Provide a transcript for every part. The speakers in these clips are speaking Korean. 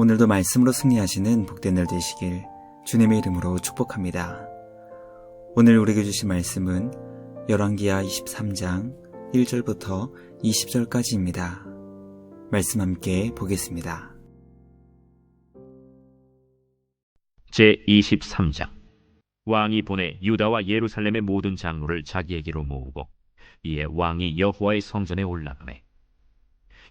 오늘도 말씀으로 승리하시는 복된 날 되시길 주님의 이름으로 축복합니다. 오늘 우리에게 주신 말씀은 열왕기하 23장 1절부터 20절까지입니다. 말씀 함께 보겠습니다. 제 23장 왕이 보내 유다와 예루살렘의 모든 장로를 자기에게로 모으고 이에 왕이 여호와의 성전에 올라가매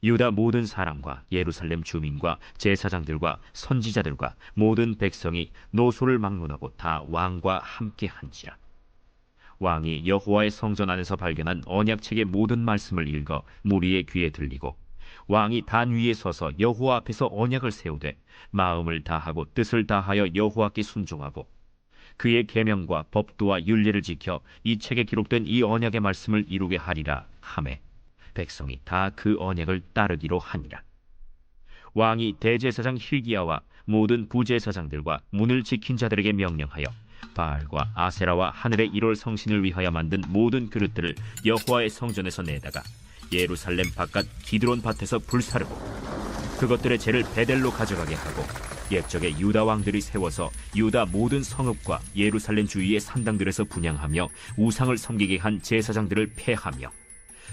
유다 모든 사람과 예루살렘 주민과 제사장들과 선지자들과 모든 백성이 노소를 막론하고 다 왕과 함께 한지라. 왕이 여호와의 성전 안에서 발견한 언약책의 모든 말씀을 읽어 무리의 귀에 들리고 왕이 단 위에 서서 여호와 앞에서 언약을 세우되 마음을 다하고 뜻을 다하여 여호와께 순종하고 그의 계명과 법도와 윤례를 지켜 이 책에 기록된 이 언약의 말씀을 이루게 하리라 하매 백성이 다 그 언약을 따르기로 하니라. 왕이 대제사장 힐기야와 모든 부제사장들과 문을 지킨 자들에게 명령하여 바알과 아세라와 하늘의 일월 성신을 위하여 만든 모든 그릇들을 여호와의 성전에서 내다가 예루살렘 바깥 기드론 밭에서 불사르고 그것들의 죄를 베델로 가져가게 하고 옛적에 유다 왕들이 세워서 유다 모든 성읍과 예루살렘 주위의 산당들에서 분양하며 우상을 섬기게 한 제사장들을 폐하며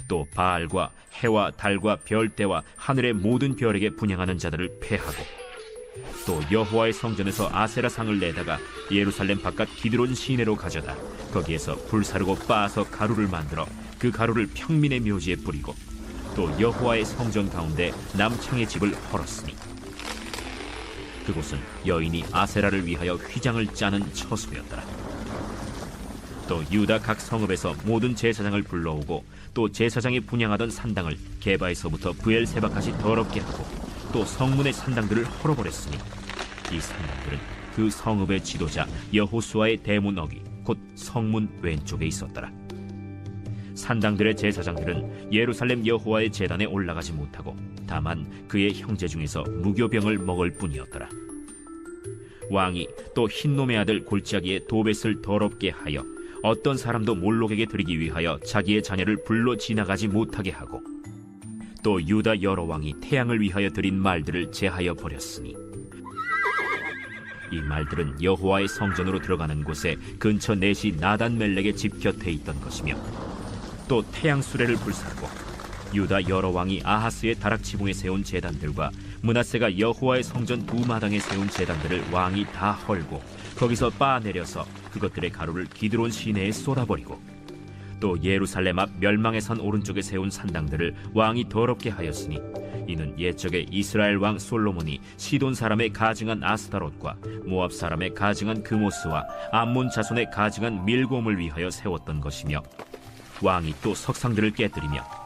또 바알과 해와 달과 별대와 하늘의 모든 별에게 분양하는 자들을 폐하고 또 여호와의 성전에서 아세라 상을 내다가 예루살렘 바깥 기드론 시내로 가져다 거기에서 불사르고 빻아서 가루를 만들어 그 가루를 평민의 묘지에 뿌리고 또 여호와의 성전 가운데 남창의 집을 헐었으니 그곳은 여인이 아세라를 위하여 휘장을 짜는 처소였더라. 또 유다 각 성읍에서 모든 제사장을 불러오고 또 제사장이 분양하던 산당을 게바에서부터 부엘세바까지 더럽게 하고 또 성문의 산당들을 헐어버렸으니 이 산당들은 그 성읍의 지도자 여호수아의 대문 어기 곧 성문 왼쪽에 있었더라. 산당들의 제사장들은 예루살렘 여호와의 제단에 올라가지 못하고 다만 그의 형제 중에서 무교병을 먹을 뿐이었더라. 왕이 또 흰놈의 아들 골짜기에 도벳을 더럽게 하여 어떤 사람도 몰록에게 드리기 위하여 자기의 자녀를 불러 지나가지 못하게 하고 또 유다 여러 왕이 태양을 위하여 드린 말들을 제하여 버렸으니 이 말들은 여호와의 성전으로 들어가는 곳에 근처 넷이 나단 멜렉의 집 곁에 있던 것이며 또 태양 수레를 불사르고 유다 여러 왕이 아하스의 다락 지붕에 세운 제단들과 문하세가 여호와의 성전 두 마당에 세운 제단들을 왕이 다 헐고 거기서 빻아 내려서 그것들의 가루를 기드론 시내에 쏟아버리고 또 예루살렘 앞 멸망의 산 오른쪽에 세운 산당들을 왕이 더럽게 하였으니 이는 옛적에 이스라엘 왕 솔로몬이 시돈 사람의 가증한 아스타롯과 모압 사람의 가증한 그모스와 암몬 자손의 가증한 밀곰을 위하여 세웠던 것이며 왕이 또 석상들을 깨뜨리며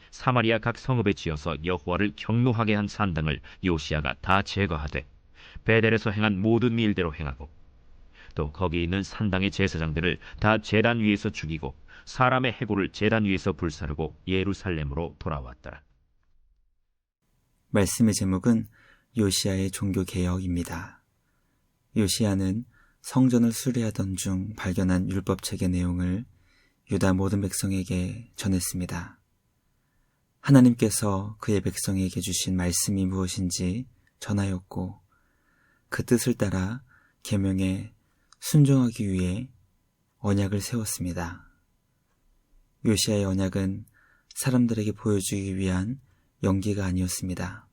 사마리아 각 성읍에 지어서 여호와를 경노하게 한 산당을 요시아가 다 제거하되 베델에서 행한 모든 일대로 행하고 또 거기 있는 산당의 제사장들을 다 제단 위에서 죽이고 사람의 해골을 제단 위에서 불사르고 예루살렘으로 돌아왔더라. 말씀의 제목은 요시아의 종교 개혁입니다. 요시아는 성전을 수리하던 중 발견한 율법책의 내용을 유다 모든 백성에게 전했습니다. 하나님께서 그의 백성에게 주신 말씀이 무엇인지 전하였고 그 뜻을 따라 계명에 순종하기 위해 언약을 세웠습니다. 요시아의 언약은 사람들에게 보여주기 위한 연기가 아니었습니다.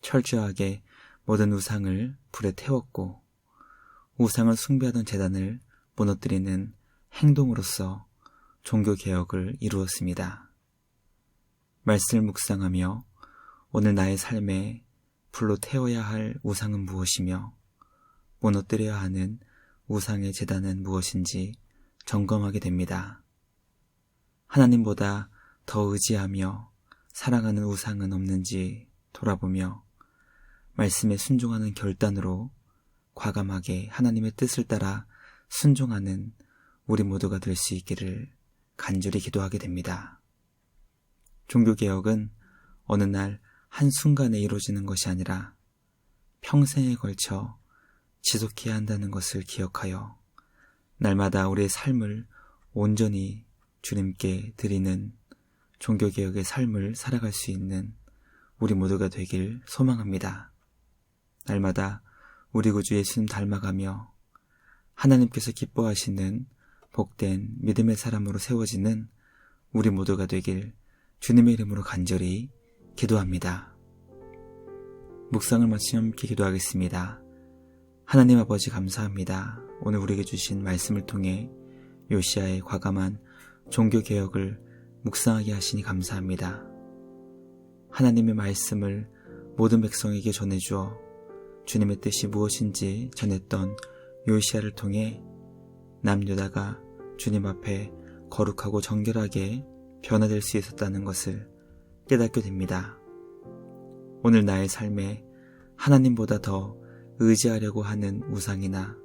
철저하게 모든 우상을 불에 태웠고 우상을 숭배하던 재단을 무너뜨리는 행동으로서 종교 개혁을 이루었습니다. 말씀을 묵상하며 오늘 나의 삶에 불로 태워야 할 우상은 무엇이며 무너뜨려야 하는 우상의 재단은 무엇인지 점검하게 됩니다. 하나님보다 더 의지하며 사랑하는 우상은 없는지 돌아보며 말씀에 순종하는 결단으로 과감하게 하나님의 뜻을 따라 순종하는 우리 모두가 될 수 있기를 간절히 기도하게 됩니다. 종교개혁은 어느 날 한순간에 이루어지는 것이 아니라 평생에 걸쳐 지속해야 한다는 것을 기억하여 날마다 우리의 삶을 온전히 주님께 드리는 종교개혁의 삶을 살아갈 수 있는 우리 모두가 되길 소망합니다. 날마다 우리 구주 예수님 닮아가며 하나님께서 기뻐하시는 복된 믿음의 사람으로 세워지는 우리 모두가 되길 주님의 이름으로 간절히 기도합니다. 묵상을 마치며 함께 기도하겠습니다. 하나님 아버지 감사합니다. 오늘 우리에게 주신 말씀을 통해 요시아의 과감한 종교개혁을 묵상하게 하시니 감사합니다. 하나님의 말씀을 모든 백성에게 전해주어 주님의 뜻이 무엇인지 전했던 요시아를 통해 남유다가 주님 앞에 거룩하고 정결하게 변화될 수 있었다는 것을 깨닫게 됩니다. 오늘 나의 삶에 하나님보다 더 의지하려고 하는 우상이나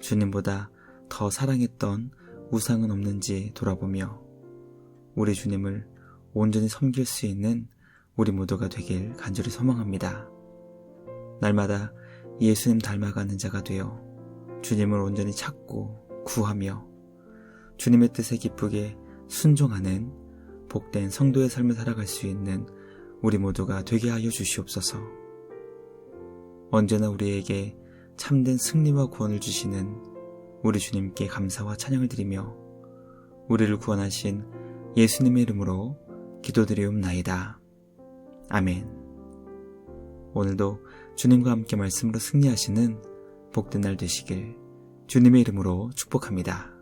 주님보다 더 사랑했던 우상은 없는지 돌아보며 우리 주님을 온전히 섬길 수 있는 우리 모두가 되길 간절히 소망합니다. 날마다 예수님 닮아가는 자가 되어 주님을 온전히 찾고 구하며 주님의 뜻에 기쁘게 순종하는 복된 성도의 삶을 살아갈 수 있는 우리 모두가 되게 하여 주시옵소서. 언제나 우리에게 참된 승리와 구원을 주시는 우리 주님께 감사와 찬양을 드리며 우리를 구원하신 예수님의 이름으로 기도드리옵나이다. 아멘. 오늘도 주님과 함께 말씀으로 승리하시는 복된 날 되시길 주님의 이름으로 축복합니다.